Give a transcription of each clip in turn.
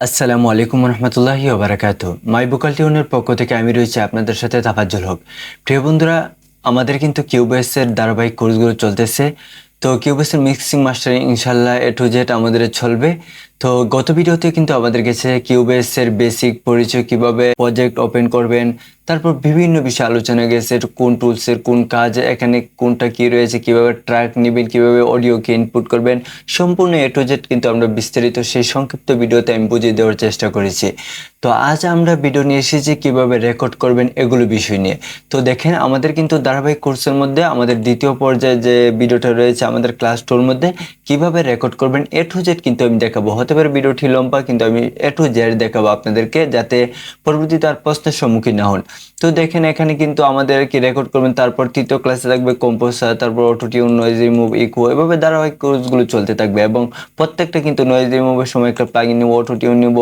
আসসালামু আলাইকুম রহমতুল্লাহি ওবরাকাত মাই বুকাল টিউনের পক্ষ থেকে আমি রয়েছি আপনাদের সাথে তাফাজ্জল হোক। প্রিয় বন্ধুরা, আমাদের কিন্তু কিউবেসের ধারাবাহিক কোর্সগুলো চলতেছে। তো কিউবেসের মিক্সিং মাস্টারিং ইনশাল্লাহ এ টু জেড আমাদের চলবে। তো গত ভিডিওতে কিন্তু আমাদের কাছে কিউবেসের বেসিক পরিচয় কীভাবে প্রজেক্ট ওপেন করবেন, তারপর বিভিন্ন বিষয় আলোচনা গেছে কোন টুলসের কোন কাজ, এখানে কোনটা কি রয়েছে, কীভাবে ট্র্যাক নেবেন, কীভাবে অডিওকে ইনপুট করবেন, সম্পূর্ণ এ টু জেড কিন্তু আমরা বিস্তারিত সেই সংক্ষিপ্ত ভিডিওতে আমি বুঝিয়ে দেওয়ার চেষ্টা করেছি। তো আজ আমরা ভিডিও নিয়ে এসেছি কীভাবে রেকর্ড করবেন এগুলো বিষয় নিয়ে। তো দেখেন, আমাদের কিন্তু ধারাবাহিক কোর্সের মধ্যে আমাদের দ্বিতীয় পর্যায়ে যে ভিডিওটা রয়েছে আমাদের ক্লাস টুর মধ্যে কীভাবে রেকর্ড করবেন এ টু জেড কিন্তু আমি দেখাবো। হতে পারে ভিডিওটি লম্বা, কিন্তু আমি এ টু জেড দেখাবো আপনাদেরকে যাতে পরবর্তীতে আর প্রশ্নের সম্মুখীন না হন। তো দেখেন, এখানে কিন্তু আমাদের কি রেকর্ড করবেন, তারপর তৃতীয় ক্লাসে থাকবে কম্পোসার তারপর অটোটিউন নয়েজ রিমুভ ইকো এভাবে ধারাবাহিক কোর্সগুলো চলতে থাকবে এবং প্রত্যেকটা কিন্তু নয়েজ রিমুভের সময় একটা প্লাগিন নিব অটোটিউন নিব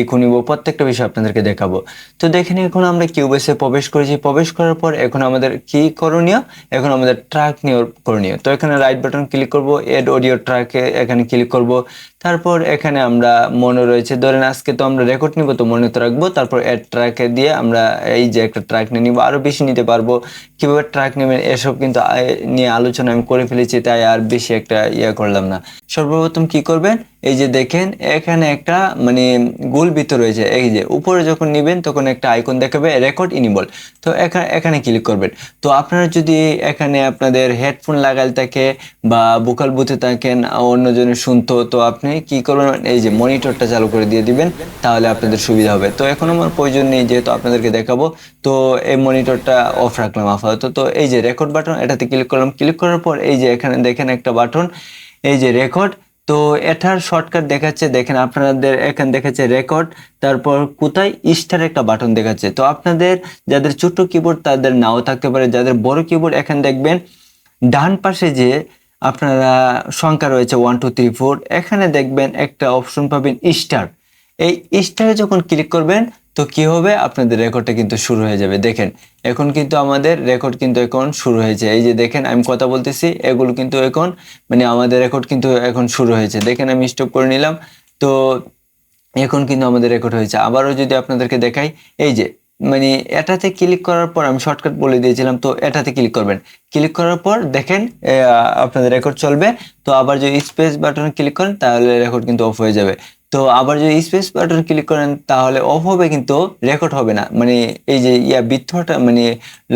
ইকো নিব, প্রত্যেকটা বিষয় আপনাদেরকে দেখাবো। তো দেখেন, এখন আমরা কিউবেসে প্রবেশ করেছি। প্রবেশ করার পর এখন আমাদের কি করণীয়? এখন আমাদের ট্র্যাক নিয়ে করণীয়। তো এখানে রাইট বাটন ক্লিক করব এড অডিও ট্র্যাকে এখানে ক্লিক করব। তারপর এখানে আমরা মনে রয়েছে, ধরেন আজকে তো আমরা রেকর্ড নিব তো মনে তো রাখব, তারপর এড ট্র্যাকে দিয়ে আমরা এই যে একটা ট্র্যাক নিয়ে নিব আরও বেশি নিতে পারব। কীভাবে ট্র্যাক নেবেন এসব কিন্তু নিয়ে আলোচনা আমি করে ফেলেছি, তাই আর বেশি একটা ইয়ে করলাম না। সর্বপ্রথম কি করবেন, এই যে দেখেন, এখানে একটা মানে গোল ভিতর রয়েছে, এই যে উপরে যখন নেবেন তখন একটা আইকন দেখাবে রেকর্ড ইনিবল তো এখানে এখানে ক্লিক করবেন। তো আপনারা যদি এখানে আপনাদের হেডফোন লাগাল থাকে বা বুকাল বুথে থাকেন, অন্যজনের শুনতো, তো আপনি কি করবেন? এই যে মনিটরটা চালু করে দিয়ে দিবেন, তাহলে আপনাদের সুবিধা হবে। তো এখন আমার প্রয়োজন নেই যেহেতু আপনাদেরকে দেখাবো। তো এই মনিটরটা অফ রাখলাম আপাতত। তো এই যে রেকর্ড বাটন এটাতে ক্লিক করলাম। ক্লিক করার পর এই যে এখানে দেখেন একটা বাটন এই যে রেকর্ড তো এটার শর্টকাট দেখাচ্ছে, দেখেন আপনাদের এখানে দেখাচ্ছে রেকর্ড তারপর কোথায়? স্টার একটা বাটন দেখাচ্ছে। তো আপনাদের যাদের ছোট কিবোর্ড তাদের নাও থাকতে পারে। যাদের বড় কিবোর্ড এখানে দেখবেন ডান পাশে যে আপনারা সংখ্যা রয়েছে ওয়ান টু থ্রি ফোর এখানে দেখবেন একটা অপশন পাবেন স্টার এই স্টারে যখন ক্লিক করবেন, তো কি হবে? আপনাদের রেকর্ডটা কিন্তু শুরু হয়ে যাবে। দেখেন, এখন কিন্তু আমাদের রেকর্ড কিন্তু এখন শুরু হয়েছে। এই যে দেখেন, আমি কথা বলতেছি, এগুলো কিন্তু এখন মানে আমাদের রেকর্ড কিন্তু এখন শুরু হয়েছে। দেখেন, আমি স্টপ করে নিলাম। তো এখন কিন্তু আমাদের রেকর্ড হয়েছে। আবারও যদি আপনাদেরকে দেখাই, এই যে মানে এটাতে ক্লিক করার পর আমি শর্টকাট বলে দিয়েছিলাম, তো এটাতে ক্লিক করবেন। ক্লিক করার পর দেখেন আপনাদের রেকর্ড চলবে। তো আবার যদি স্পেস বাটনে ক্লিক করেন, তাহলে রেকর্ড কিন্তু অফ হয়ে যাবে। তো আবার যদি স্পেস বাটন ক্লিক করেন, তাহলে অফ হবে কিন্তু রেকর্ড হবে না। মানে এই যে ইয়া বৃত্তটা মানে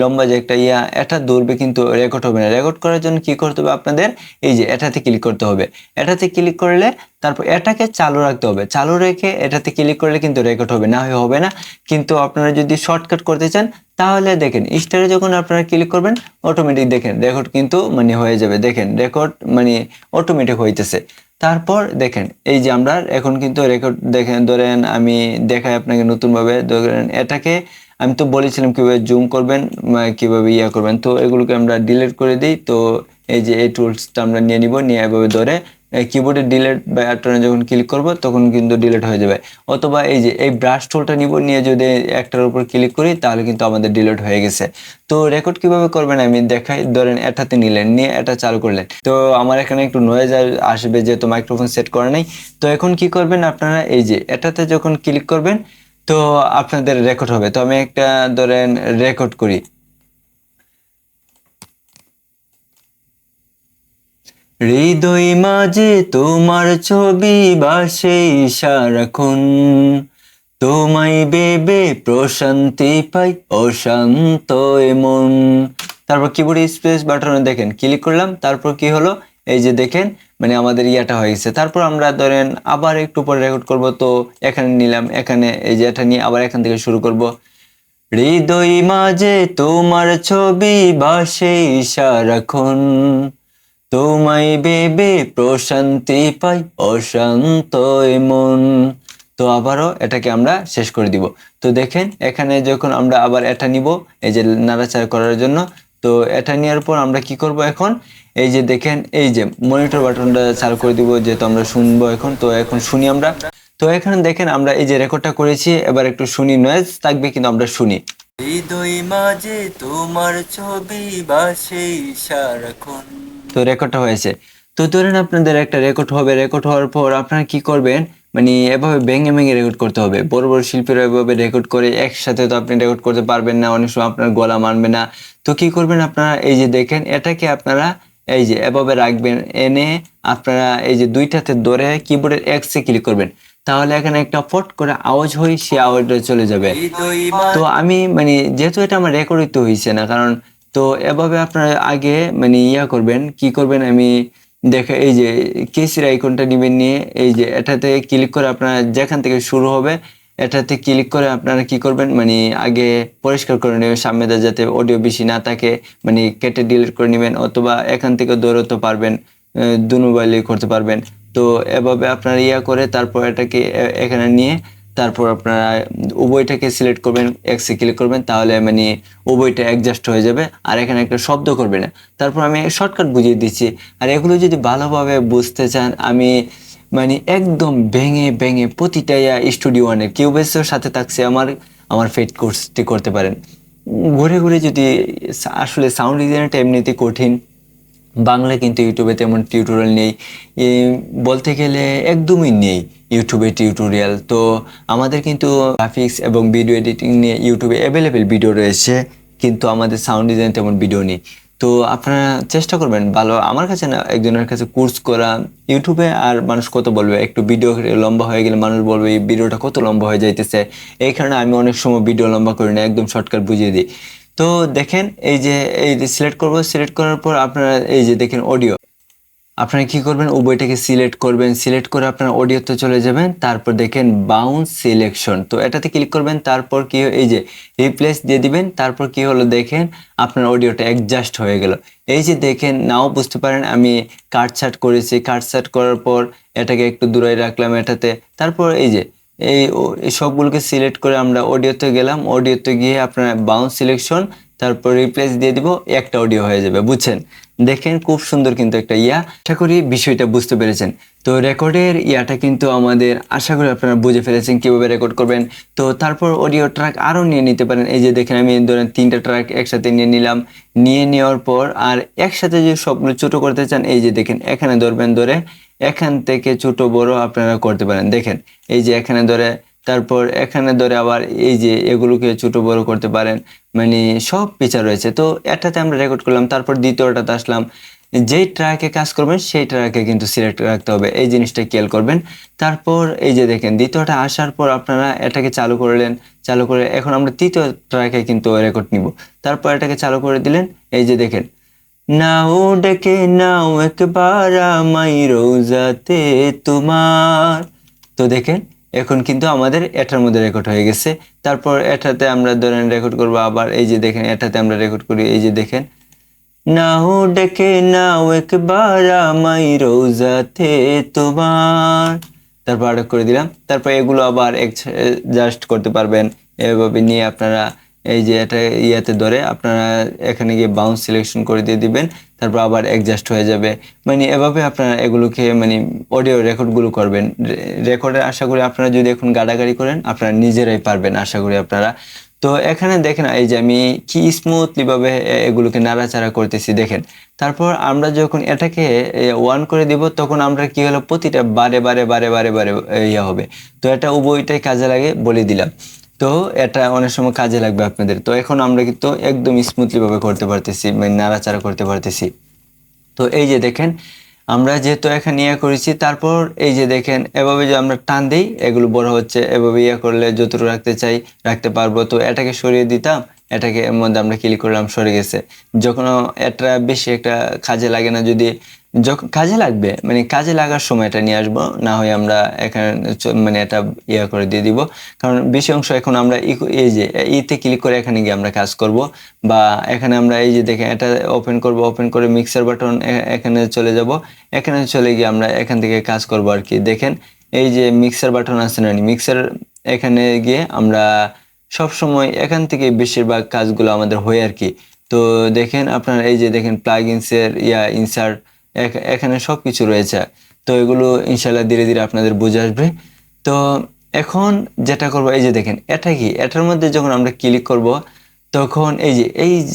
লম্বা যে একটা ইয়া, এটা দৌড়বে কিন্তু রেকর্ড হবে না। রেকর্ড করার জন্য কি করতে হবে আপনাদের? এই যে এটাতে ক্লিক করতে হবে। এটাতে ক্লিক করলে তারপর এটাকে চালু রাখতে হবে। চালু রেখে এটাতে ক্লিক করলে কিন্তু রেকর্ড হবে না, হয় হবে না। কিন্তু আপনারা যদি শর্টকাট করতে চান, তাহলে দেখেন স্টারে যখন আপনারা ক্লিক করবেন অটোমেটিক দেখেন রেকর্ড কিন্তু মানে হয়ে যাবে। দেখেন রেকর্ড মানে অটোমেটিক হইতেছে। তারপর দেখেন, এই যে আমরা এখন কিন্তু রেকর্ড দেখেন, ধরেন আমি দেখাই আপনাকে নতুনভাবে, ধরেন এটাকে আমি তো বলেছিলাম কীভাবে জুম করবেন কীভাবে ইয়া করবেন। তো এগুলোকে আমরা ডিলিট করে দিই। তো এই যে এই টুলসটা আমরা নিয়ে নিব, নিয়ে এভাবে ধরে কিবোর্ডে ডিলেট বাটনে যখন ক্লিক করব, তখন কিন্তু ডিলেট হয়ে যাবে। অথবা এই যে, এই ব্রাশ টুলটা নিব, নিয়ে যদি একটার উপর ক্লিক করি, তাহলে কিন্তু আমাদের ডিলেট হয়ে গেছে। তো রেকর্ড কীভাবে করবেন আমি দেখাই, ধরেন এটাতে নিলেন, নিয়ে এটা চালু করলেন। তো আমার এখানে একটু নয়েজ আসবে যেহেতু মাইক্রোফোন সেট করা নেই। তো এখন কি করবেন আপনারা, এই যে, এটাতে যখন ক্লিক করবেন, তো আপনাদের রেকর্ড হবে। তো আমি একটা, ধরেন রেকর্ড করি। হৃদয় মাঝে তোমার ছবি বাসে সারাক্ষণ। তোমায় বেবে প্রশান্তি পাই, অশান্ত এমন। তারপর কিবোর্ডে স্পেস বাটনে দেখেন ক্লিক করলাম, তারপর কি হলো? এই যে দেখেন মানে আমাদের ইয়াটা হয়ে গেছে। তারপর আমরা ধরেন আবার একটু পরে রেকর্ড করব, তো এখানে নিলাম, এখানে এই যে এটা নিয়ে আবার এখান থেকে শুরু করব। হৃদয় মাঝে তোমার ছবি বাসে সারাক্ষণ। তোমায় বেবে প্রশান্তি পাই অশান্ত এমন তো আবারও এটাকে আমরা শেষ করে দিব। তো দেখেন, এখানে যখন আমরা আবার এটা নিব, এই যে নাড়াচাড়া করার জন্য, তো এটা নেওয়ার পর আমরা কি করব এখন? এই যে দেখেন, এই যে মনিটর বাটনটা চালু করে দিব, যেহেতু আমরা শুনব এখন, তো এখন শুনি আমরা। তো এখানে দেখেন, আমরা এই যে রেকর্ডটা করেছি, এবার একটু শুনি নয়েজ থাকবে কিন্তু আমরা শুনি। হৃদয় মাঝে তোমার ছবি বাসে সারাক্ষণ। তো রেকর্ডটা হয়েছে। তো ধরেন আপনাদের একটা রেকর্ড হবে রেকর্ড হওয়ার পর আপনারা কি করবেন? মানে এভাবে ভেঙে ভেঙে রেকর্ড করতে হবে। বড় বড় শিল্পীরা এভাবে রেকর্ড করে একসাথে তো আপনি রেকর্ড করতে পারবেন না অনেক সময় আপনার গলা মানবে না। তো কি করবেন আপনারা? এই যে দেখেন এটাকে আপনারা এই যে এভাবে রাখবেন এনে আপনারা এই যে দুইটাতে ধরে কিবোর্ডের এক্সে ক্লিক করবেন। তাহলে এখানে একটা ফট করে আওয়াজ হয়ে সে আওয়াজটা চলে যাবে। তো আমি মানে যেহেতু এটা আমার রেকর্ডিত হয়েছে না কারণ তো এভাবে আপনারা আগে মানে ইয়া করবেন, কি করবেন আমি দেখে, এই যে কেসির আইকনটা নেবেন নিয়ে, এই যে এটাতে ক্লিক করে আপনারা যেখান থেকে শুরু হবে, এটাতে ক্লিক করে আপনারা কি করবেন মানে আগে পরিষ্কার করে নেবেন, সামনে দিয়ে যাতে অডিও বেশি না থাকে মানে কেটে ডিলিট করে নেবেন, অথবা এখান থেকে দৌড়তে পারবেন দু মোবাইলে করতে পারবেন। তো এভাবে আপনারা ইয়া করে তারপর এটাকে এখানে নিয়ে তারপর আপনারা উভয়টাকে সিলেক্ট করবেন এক্সে ক্লিক করবেন, তাহলে মানে উভয়টা অ্যাডজাস্ট হয়ে যাবে, আর এখানে একটা শব্দ করবে না। তারপর আমি শর্টকাট বুঝিয়ে দিচ্ছি। আর এগুলো যদি ভালোভাবে বুঝতে চান, আমি মানে একদম ভেঙে ভেঙে প্রতিটা স্টুডিও ওয়ানের কিউবেসের সাথে থাকছে আমার আমার ফেড কোর্সটি করতে পারেন। ঘুরে ঘুরে যদি আসলে সাউন্ড ডিজাইনটা এমনিতে কঠিন বাংলা কিন্তু ইউটিউবে তেমন টিউটোরিয়াল নেই। বলতে গেলে একদমই নেই ইউটিউবে টিউটোরিয়াল তো আমাদের কিন্তু গ্রাফিক্স এবং ভিডিও এডিটিং নিয়ে ইউটিউবে অ্যাভেলেবেল ভিডিও রয়েছে, কিন্তু আমাদের সাউন্ড ডিজাইন তেমন ভিডিও নেই। তো আপনারা চেষ্টা করবেন ভালো, আমার কাছে না, একজনের কাছে কোর্স করা। ইউটিউবে আর মানুষ কত বলবে? একটু ভিডিও লম্বা হয়ে গেলে মানুষ বলবে, এই ভিডিওটা কত লম্বা হয়ে যাইতেছে? এই কারণে আমি অনেক সময় ভিডিও লম্বা করি না, একদম শর্টকাট বুঝিয়ে দিই। তো দেখেন, এই যে এই যে সিলেক্ট করব সিলেক্ট করার পর আপনারা এই যে দেখেন অডিও আপনারা কি করবেন? উভয়টাকে সিলেক্ট করবেন। সিলেক্ট করে আপনার অডিওতে চলে যাবেন। তারপর দেখেন বাউন্স সিলেকশন তো এটাতে ক্লিক করবেন। তারপর কি এই যে রিপ্লেস দিয়ে দিবেন। তারপর কি হলো? দেখেন আপনার অডিওটা অ্যাডজাস্ট হয়ে গেল। এই যে দেখেন, নাও বুঝতে পারেন, আমি কাট ছাট করেছি। কাট ছাট করার পর এটাকে একটু দূরে রাখলাম এটাতে। তারপর এই যে এই এই সবগুলোকে সিলেক্ট করে আমরা অডিওতে গেলাম। অডিওতে গিয়ে আপনার বাউন্স সিলেকশন তারপর রিপ্লেস দিয়ে দিব, একটা অডিও হয়ে যাবে, বুঝছেন? দেখেন খুব সুন্দর কিন্তু একটা ইয়া। আশা করি বিষয়টা বুঝতে পেরেছেন। তো রেকর্ডের ইয়াটা কিন্তু আমাদের, আশা করি আপনারা বুঝে ফেলেছেন কীভাবে রেকর্ড করবেন। তো তারপর অডিও ট্র্যাক আরও নিয়ে নিতে পারেন। এই যে দেখেন আমি ধরেন তিনটা ট্র্যাক একসাথে নিয়ে নিলাম। নিয়ে নেওয়ার পর আর একসাথে যে সবগুলো ছোট করতে চান, এই যে দেখেন, এখানে ধরবেন ধরে এখান থেকে ছোট বড় আপনারা করতে পারেন। দেখেন, এই যে এখানে ধরে, তারপর এখানে ধরে আবার এই যে এগুলোকে ছোট বড় করতে পারেন। মানে সব ফিচার রয়েছে। তো এটাতে আমরা রেকর্ড করলাম, তারপর দ্বিতীয়টাতে আসলাম। যেই ট্র্যাকে কাজ করবেন, সেই ট্র্যাকে কিন্তু সিলেক্ট রাখতে হবে। এই জিনিসটা খেয়াল করবেন। তারপর এই যে দেখেন, দ্বিতীয়টা আসার পর আপনারা এটাকে চালু করলেন, চালু করে এখন আমরা তৃতীয় ট্র্যাকে কিন্তু রেকর্ড নিব। তারপর এটাকে চালু করে দিলেন, এই যে দেখেন নাও ডেকে নাও একবার আমাই রোজাতে তোমার তো দেখেন এখন কিন্তু আমাদের এটার মধ্যে রেকর্ড হয়ে গেছে। তারপর এটাতে আমরা ধরেন রেকর্ড করব আবার, এই যে দেখেন, এটাতে আমরা রেকর্ড করি, এই যে দেখেন। নাও ডেকে নাও একবার আমাই রোজাতে তোমার। তারপর আরেক করে দিলাম। তারপর এগুলো আবার জাস্ট করতে পারবেন। এভাবে নিয়ে আপনারা এই যে এটা ইয়াতে ধরে আপনারা এখানে গিয়ে বাউন্স সিলেকশন করে দিয়ে দিবেন, তারপর আবার অ্যাডজাস্ট হয়ে যাবে। মানে এভাবে আপনারা এগুলোকে মানে অডিও রেকর্ডগুলো করবেন। রেকর্ডের আশা করি আপনারা যদি এখন গাড়াগাড়ি করেন, আপনারা নিজেরাই পারবেন আশা করি আপনারা। তো এখানে দেখেন, এই যে আমি কি স্মুথলি ভাবে এগুলোকে নাড়াচাড়া করতেছি, দেখেন। তারপর আমরা যখন এটাকে ওয়ান করে দিব, তখন আমরা কি হলো, প্রতিটা বারে বারে বারে বারে বারে ইয়ে হবে। তো এটা উভয়টাই কাজে লাগে বলে দিলাম। তো এটা অনেক সময় কাজে লাগবে আপনাদের। তো এখন আমরা কিন্তু একদম স্মুথলি ভাবে করতে পারতেছি মানে নাড়াচাড়া করতে পারতেছি। তো এই যে দেখেন, আমরা যেহেতু এখানে ইয়ে করেছি, তারপর এই যে দেখেন, এভাবে যে আমরা টান দিই, এগুলো বড় হচ্ছে, এভাবে ইয়ে করলে যতটুকু রাখতে চাই, রাখতে পারব। তো এটাকে সরিয়ে দিতাম, এটাকে এর মধ্যে আমরা ক্লিক করলাম, সরে গেছে। যখন এটা বেশি একটা কাজে লাগে না, যদি যখন কাজে লাগবে মানে কাজে লাগার সময় এটা নিয়ে আসব, না হয় আমরা এখানে মানে এটা ইয়ে করে দিয়ে দিব। কারণ বেশি অংশ এখন আমরা এই যে, ইতে ক্লিক করে এখানে গিয়ে আমরা কাজ করব। বা এখানে আমরা এই যে দেখেন, এটা ওপেন করব, ওপেন করে মিক্সার বাটন এখানে চলে যাব। এখানে চলে গিয়ে আমরা এখান থেকে কাজ করব আর কি। দেখেন, এই যে মিক্সার বাটন আছে না, মিক্সার এখানে গিয়ে আমরা সব সময় এখান থেকে বেশিরভাগ কাজগুলো আমাদের হয় আর কি। তো দেখেন, আপনার এই যে দেখেন প্লাগ ইনসের ইয়া ইনসার্ট এখানে সব কিছু রয়েছে। তো এগুলো ইনশাল্লাহ ধীরে ধীরে আপনাদের বুঝে আসবে। তো এখন যেটা করব, এই যে দেখেন, এটা কি? এটার মধ্যে যখন আমরা ক্লিক করব, তখন এই যে, এই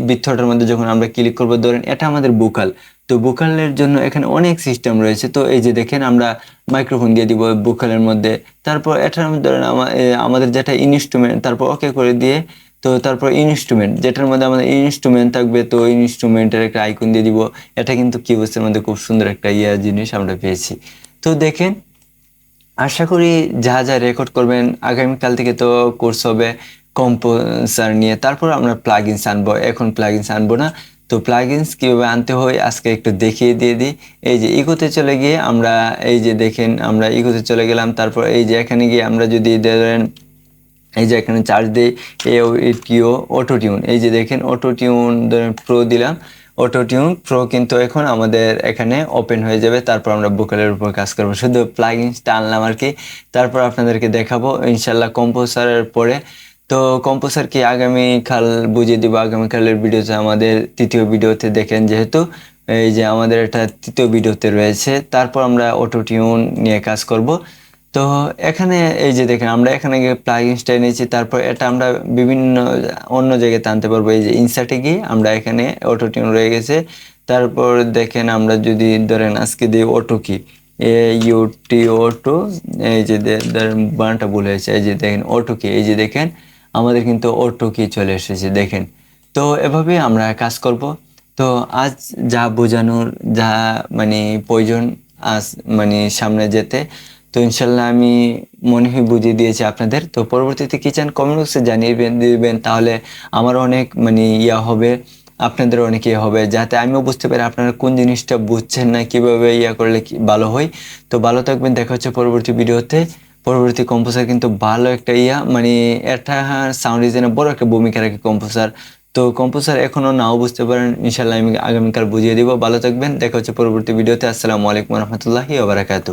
বৃত্তটার মধ্যে যখন আমরা ক্লিক করব, ধরেন এটা আমাদের বুকাল তো বুকালের জন্য এখানে অনেক সিস্টেম রয়েছে। তো এই যে দেখেন, আমরা মাইক্রোফোন দিয়ে দিব বুকালের মধ্যে। তারপর এটার ধরেন আমা- আমাদের যেটা ইনস্ট্রুমেন্ট তারপর ওকে করে দিয়ে তো তারপর ইনস্ট্রুমেন্ট যেটার মধ্যে আমাদের ইনস্ট্রুমেন্ট থাকবে, তো ইনস্ট্রুমেন্টের একটা আইকন দিয়ে দিব। এটা কিন্তু কিবোর্ডসের মধ্যে খুব সুন্দর একটা ইয়া জিনিস আমরা পেয়েছি। তো দেখেন, আশা করি যা যা রেকর্ড করবেন, আগামীকাল থেকে তো কোর্স হবে কম্পোজার নিয়ে। তারপর আমরা প্লাগইনস আনব। এখন প্লাগইনস আনব না। তো প্লাগইনস কীভাবে আনতে হয়, আজকে একটু দেখিয়ে দিয়ে দিই। এই যে ইকোতে চলে গিয়ে আমরা, এই যে দেখেন, আমরা ইকোতে চলে গেলাম। তারপর এই যে এখানে গিয়ে আমরা যদি ধরেন এই যে এখানে চার্জ দিই এ কিও অটো টিউন এই যে দেখেন অটো টিউন প্রো দিলাম অটো টিউন প্রো কিন্তু এখন আমাদের এখানে ওপেন হয়ে যাবে, তারপর আমরা ভোকালের উপর কাজ করব। শুধু প্লাগইনসটা আনলাম আর কি তারপর আপনাদেরকে দেখাবো ইনশাল্লাহ কম্পোসারের পরে। তো কম্পোসার কি আগামীকাল বুঝিয়ে দিব, আগামীকালের ভিডিওতে আমাদের তৃতীয় ভিডিওতে দেখেন যেহেতু, এই যে আমাদের একটা তৃতীয় ভিডিওতে রয়েছে। তারপর আমরা অটো টিউন নিয়ে কাজ করব। তো এখানে এই যে দেখেন, আমরা এখানে গিয়ে প্লাগইনসটা এনেছি তারপর এটা আমরা বিভিন্ন অন্য জায়গায় টানতে পারব। এই যে ইনসার্টে গিয়ে আমরা এখানে অটো টিউন রয়ে গেছে। তারপর দেখেন আমরা যদি ধরেন আজকে দিই অটো কি এ ইউটি অটো এই যে ধরেন বানানটা ভুল হয়েছে, এই যে দেখেন অটো কি এই যে দেখেন আমাদের কিন্তু অটো কি চলে এসেছে, দেখেন। তো এভাবে আমরা কাজ করব। তো আজ যা বোঝানোর, যা মানে প্রয়োজন, আজ মানে সামনে যেতে তো ইনশাল্লাহ আমি মনে হয় বুঝিয়ে দিয়েছি আপনাদের। তো পরবর্তীতে কি চান কমেন্ট বক্সে জানিয়ে দিবেন- তাহলে আমার অনেক মানে ইয়া হবে আপনাদের অনেক ইয়ে হবে, যাতে আমিও বুঝতে পারি আপনারা কোন জিনিসটা বুঝছেন না, কীভাবে ইয়া করলে কি ভালো হয়। তো ভালো থাকবেন, দেখা হচ্ছে পরবর্তী ভিডিওতে। পরবর্তী কম্পোজার কিন্তু ভালো একটা ইয়া মানে এটা সাউন্ড ডিজাইনে বড় একটা ভূমিকা রাখে কম্পোজার তো কম্পোজার এখনও নাও বুঝতে পারেন, ইনশাল্লাহ আমি আগামীকাল বুঝিয়ে দিব। ভালো থাকবেন, দেখা হচ্ছে পরবর্তী ভিডিওতে। আসসালামু আলাইকুম রহমতুল্লাহি ওবরাকাতু